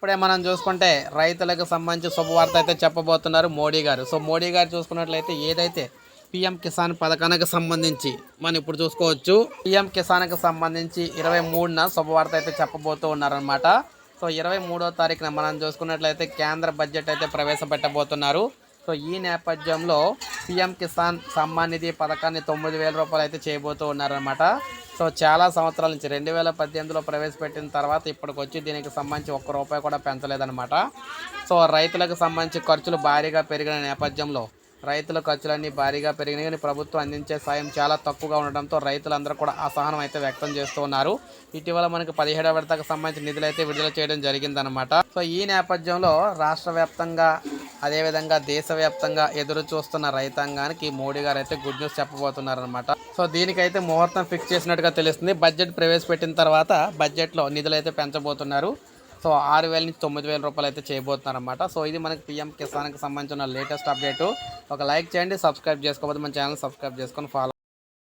ఇప్పుడే మనం చూసుకుంటే రైతులకు సంబంధించి శుభవార్త అయితే చెప్పబోతున్నారు మోడీ గారు. సో మోడీ గారు చూసుకున్నట్లయితే ఏదైతే పిఎం కిసాన్ పథకానికి సంబంధించి మనం ఇప్పుడు చూసుకోవచ్చు పిఎం కిసాన్కి సంబంధించి ఇరవై మూడున శుభవార్త అయితే చెప్పబోతూ ఉన్నారనమాట సో ఇరవై మూడో తారీఖున మనం చూసుకున్నట్లయితే కేంద్ర బడ్జెట్ అయితే ప్రవేశపెట్టబోతున్నారు. సో ఈ నేపథ్యంలో పిఎం కిసాన్ సమ్మాన్ నిధి పథకాన్ని తొమ్మిది వేల రూపాయలు అయితే చేయబోతూ ఉన్నారనమాట సో చాలా సంవత్సరాల నుంచి రెండు వేల పద్దెనిమిదిలో ప్రవేశపెట్టిన తర్వాత ఇప్పటికి వచ్చి దీనికి సంబంధించి ఒక్క రూపాయి కూడా పెంచలేదన్నమాట. సో రైతులకు సంబంధించి ఖర్చులు భారీగా పెరిగిన నేపథ్యంలో రైతుల ఖర్చులన్నీ భారీగా పెరిగినాయి. కానీ ప్రభుత్వం అందించే సాయం చాలా తక్కువగా ఉండడంతో రైతులందరూ కూడా అసహనం అయితే వ్యక్తం చేస్తూ ఉన్నారు. ఇటీవల మనకి పదిహేడవ విడతకు సంబంధించిన నిధులు అయితే విడుదల చేయడం జరిగిందనమాట సో ఈ నేపథ్యంలో రాష్ట్ర వ్యాప్తంగా అదేవిధంగా దేశవ్యాప్తంగా ఎదురు చూస్తున్న రైతాంగానికి మోడీ గారు అయితే గుడ్ న్యూస్ చెప్పబోతున్నారనమాట సో దీనికైతే ముహూర్తం ఫిక్స్ చేసినట్టుగా తెలుస్తుంది. బడ్జెట్ ప్రవేశపెట్టిన తర్వాత బడ్జెట్లో నిధులు అయితే పెంచబోతున్నారు. సో ఆరు వేల నుంచి తొమ్మిది వేల రూపాయలు అయితే చేయబోతున్నారనమాట సో ఇది మనకి పిఎం కిసాన్కి సంబంధించిన లేటెస్ట్ అప్డేట్. ఒక లైక్ చేయండి సబ్స్క్రైబ్ చేసుకోకపోతే మన ఛానల్ సబ్స్క్రైబ్ చేసుకొని ఫాలో